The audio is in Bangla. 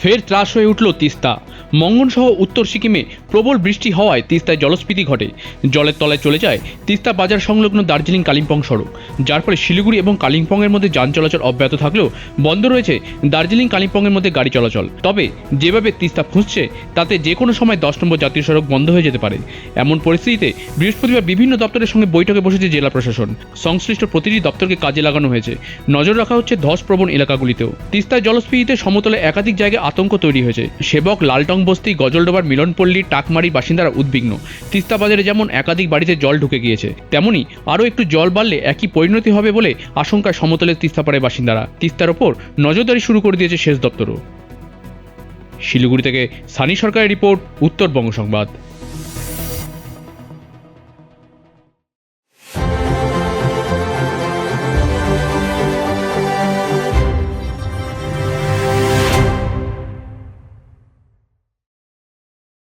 ফের ত্রাস হয়ে উঠল তিস্তা। মঙ্গন সহ উত্তর সিকিমে প্রবল বৃষ্টি হওয়ায় তিস্তায় জলস্ফীতি ঘটে। জলের তলায় চলে যায় তিস্তা বাজার সংলগ্ন দার্জিলিং কালিম্পং সড়ক। যার ফলে শিলিগুড়ি এবং কালিম্পংয়ের মধ্যে যান চলাচল অব্যাহত থাকলেও বন্ধ রয়েছে দার্জিলিং কালিম্পংয়ের মধ্যে গাড়ি চলাচল। তবে যেভাবে তিস্তা ফুঁসছে তাতে যে কোনো সময় দশ নম্বর জাতীয় সড়ক বন্ধ হয়ে যেতে পারে। এমন পরিস্থিতিতে বৃহস্পতিবার বিভিন্ন দপ্তরের সঙ্গে বৈঠকে বসেছে জেলা প্রশাসন। সংশ্লিষ্ট প্রতিটি দপ্তরকে কাজে লাগানো হয়েছে। নজর রাখা হচ্ছে ধস প্রবণ এলাকাগুলিতেও। তিস্তায় জলস্ফীতিতে সমতলে একাধিক জায়গায় আতঙ্ক তৈরি হয়েছে। সেবক লালটং বস্তি গজলডোবার মিলনপল্লী টাকমারি বাসিন্দারা উদ্বিগ্ন। তিস্তা বাজারে যেমন একাধিক বাড়িতে জল ঢুকে গিয়েছে, তেমনি আরও একটু জল বাড়লে একই পরিণতি হবে বলে আশঙ্কায় সমতলের তিস্তাপাড়ের বাসিন্দারা। তিস্তার ওপর নজরদারি শুরু করে দিয়েছে সেচ দপ্তরও। শিলিগুড়ি থেকে সানি সরকারের রিপোর্ট, উত্তরবঙ্গ সংবাদ।